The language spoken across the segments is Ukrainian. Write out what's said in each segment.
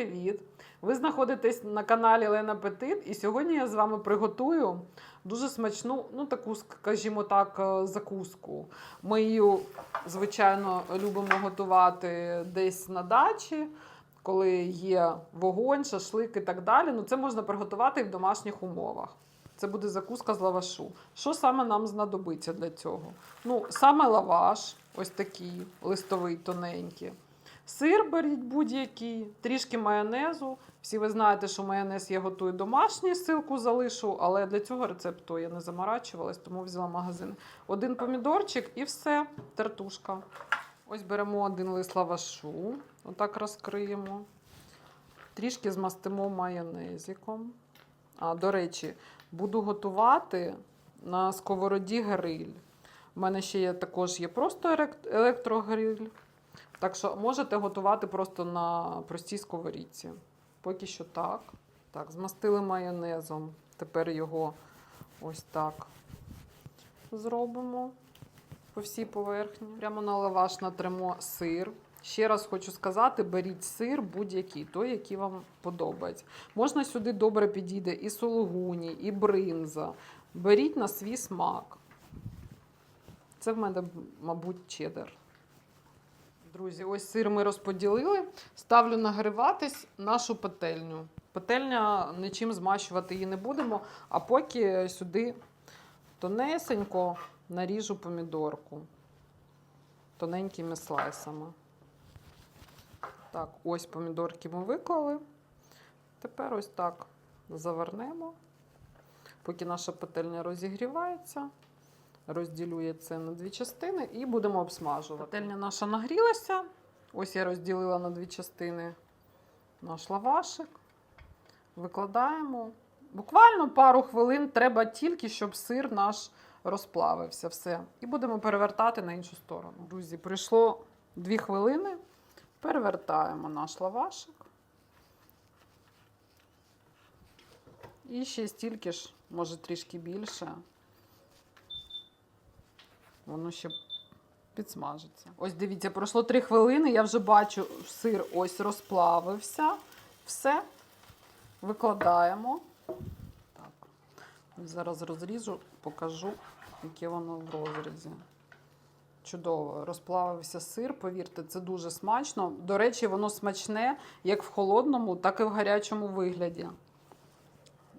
привіт! Ви знаходитесь на каналі Лена Петит, і сьогодні я з вами приготую дуже смачну, ну таку, скажімо так, е, закуску. Ми її, звичайно, любимо готувати десь на дачі, коли є вогонь, шашлик і так далі. Ну, це можна приготувати і в домашніх умовах. Це буде закуска з лавашу. Що саме нам знадобиться для цього? Ну, саме лаваш, ось такий листовий, тоненький. Сир беріть будь-який, трішки майонезу. Всі ви знаєте, що майонез я готую домашній, ссылку залишу, але для цього рецепту я не заморачувалась, тому взяла магазин. Один помідорчик і все, тертушка. Ось беремо один лист лавашу, отак розкриємо. Трішки змастимо майонезиком. А, до речі, буду готувати на сковороді гриль. У мене ще є також є просто електрогриль. Так що можете готувати просто на простій сковорідці. Поки що так. Так, змастили майонезом. Тепер його ось так зробимо по всій поверхні. Прямо на лаваш натремо сир. Ще раз хочу сказати: беріть сир будь-який, той, який вам подобається. Можна сюди добре підійде і сулугуні, і бринза. Беріть на свій смак. Це в мене, мабуть, чеддер. Друзі, ось сир ми розподілили. Ставлю нагріватись нашу петельню. Петельня нічим змащувати її не будемо, а поки сюди тонесенько наріжу помідорку тоненькими слайсами. Так, ось помідорки ми виклали. Тепер ось так завернемо. Поки наша петельня розігрівається, розділю це на дві частини і будемо обсмажувати. Петельня наша нагрілася. Ось я розділила на дві частини наш лавашик. Викладаємо. Буквально пару хвилин треба тільки, щоб сир наш розплавився. Все. І будемо перевертати на іншу сторону. Друзі, прийшло дві хвилини. Перевертаємо наш лавашик. І ще стільки ж, може трішки більше. Воно ще підсмажиться. Ось дивіться, пройшло 3 хвилини. Я вже бачу, сир ось розплавився. Все. Викладаємо. Так. Зараз розріжу, покажу, яке воно в розрізі. Чудово, розплавився сир, повірте, це дуже смачно. До речі, воно смачне як в холодному, так і в гарячому вигляді.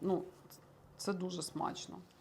Ну, це дуже смачно.